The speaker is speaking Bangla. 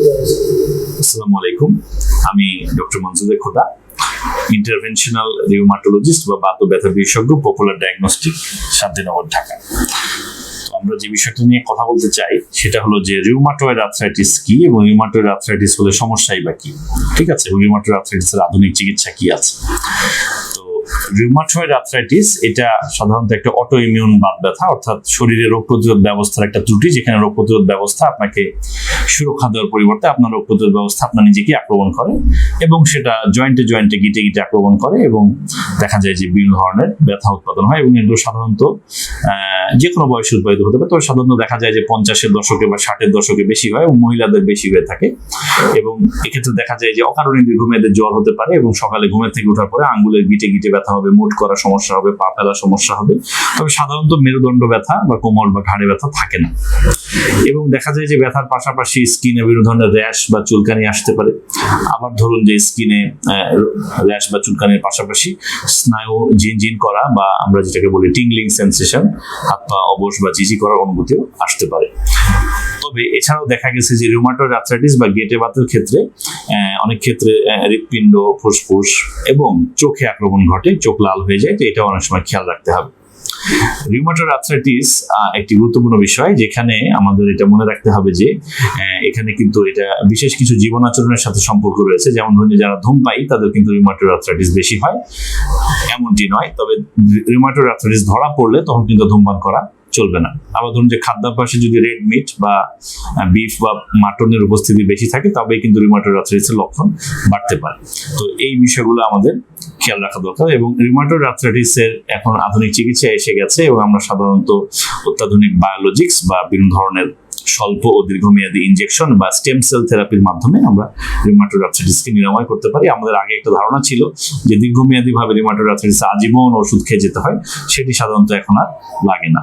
আসসালামু আলাইকুম। আমি ডক্টর মনসুদের খোদা ইন্টারভেনশনাল রিউমাটোলজিস্ট বা বাত ব্যথা বিশেষজ্ঞ পপুলার ডায়াগনস্টিক শান্তিনগর, ঢাকা। আমরা যে বিষয়টা নিয়ে কথা বলতে চাই, সেটা হলো যে রিউমাটয়েড কি এবং রিউমাটয়েড আর্থ্রাইটিস হলে সমস্যাই বা কি? ঠিক আছে? রিউমাটয়েড আর্থ্রাইটিসের আধুনিক চিকিৎসা কি আছে? তো রিউমাটয়েড আর্থ্রাইটিস এটা সাধারণত একটা অটো ইমিউন বাত ব্যথা, অর্থাৎ শরীরে রোগ প্রতিরোধ ব্যবস্থার একটা ত্রুটি, যেখানে রোগ প্রতিরোধ ব্যবস্থা আপনাকে সুরক্ষা দেওয়ার পরিবর্তে আপনার রোগ প্রতিরোধ ব্যবস্থা আপনার নিজেকে আক্রমণ করে এবং সেটা জয়েন্টে জয়েন্টে গিটে গিটে আক্রমণ করে এবং দেখা যায় যে বিভিন্ন ধরনের ব্যথা উৎপাদন হয় এবং এগুলো সাধারণত যে কোনো বয়সে উৎপাদিত হতে পারে। তবে সাধারণত দেখা যায় যে পঞ্চাশের দশকে বা ষাটের দশকে বেশি হয় এবং মহিলাদের বেশি হয়ে থাকে। এবং এক্ষেত্রে দেখা যায় যে অকারণে দীর্ঘমেয়াদের জ্বর হতে পারে এবং সকালে ঘুমের থেকে ওঠার পরে আঙ্গুলের গিটে গিটে ব্যথা হবে মুট করার সমস্যা হবে, পা ফেলার সমস্যা হবে। তবে সাধারণত মেরুদণ্ড ব্যথা বা কোমর বা ঘাড়ে ব্যথা থাকে না। এবং দেখা যায় যে ব্যথার পাশাপাশি স্কিনে বিভিন্ন ধরনের র্যাশ বা চুলকানি আসতে পারে। আবার ধরুন যে স্কিনে র্যাশ বা চুলকানির পাশাপাশি স্নায়ু ঝিনঝিন করা বা আমরা যেটাকে বলি টিংলিং সেন্সেশন হাত পা অবশ বা জিজি করার অনুভূতিও আসতে পারে। তবে এছাড়াও দেখা গেছে যে রিউমাটয়েড আর্থ্রাইটিস বা গেটে বাতের ক্ষেত্রে অনেক ক্ষেত্রে হৃৎপিণ্ড, ফুসফুস এবং চোখে আক্রমণ ঘটে, চোখ লাল হয়ে যায়, তো এটা অনেক সময় খেয়াল রাখতে হবে। রিউমাটয়েড আর্থ্রাইটিস একটি গুরুত্বপূর্ণ বিষয় যেখানে আমাদের এটা মনে রাখতে হবে যে এখানে কিন্তু এটা বিশেষ কিছু জীবন আচরণের সাথে সম্পর্ক রয়েছে। যেমন ধরুন যারা ধূমপাই তাদের কিন্তু রিউমাটয়েড আর্থ্রাইটিস বেশি হয়। এমনটি নয়, তবে রিউমাটয়েড আর্থ্রাইটিস ধরা পড়লে তখন কিন্তু ধূমপান করা চলবে না। আবার ধরুন যে খাদ্যাভ্যাসে যদি রেড মিট বা বিফ বা মাটনের উপস্থিতি বেশি থাকে তবে কিন্তু রিউমাটয়েড আর্থ্রাইটিসের লক্ষণ বাড়তে পারে। তো এই বিষয়গুলো আমাদের খেয়াল রাখা দরকার এবং রিউমাটয়েড আর্থ্রাইটিসের এখন আধুনিক চিকিৎসা এসে গেছে এবং আমরা সাধারণত অত্যাধুনিক বায়োলজিক্স বা বিভিন্ন ধরনের স্বল্প ও দীর্ঘমেয়াদী ইনজেকশন বা স্টেম সেল থেরাপির মাধ্যমে আমরা রিউমাটয়েড আর্থ্রাইটিসকে নিরাময় করতে পারি। আমাদের আগে একটা ধারণা ছিল যে দীর্ঘমেয়াদীভাবে রিমাটোর আর্থ্রাইটিস আজীবন ওষুধ খেয়ে যেতে হয়, সেটি সাধারণত এখন আর লাগে না।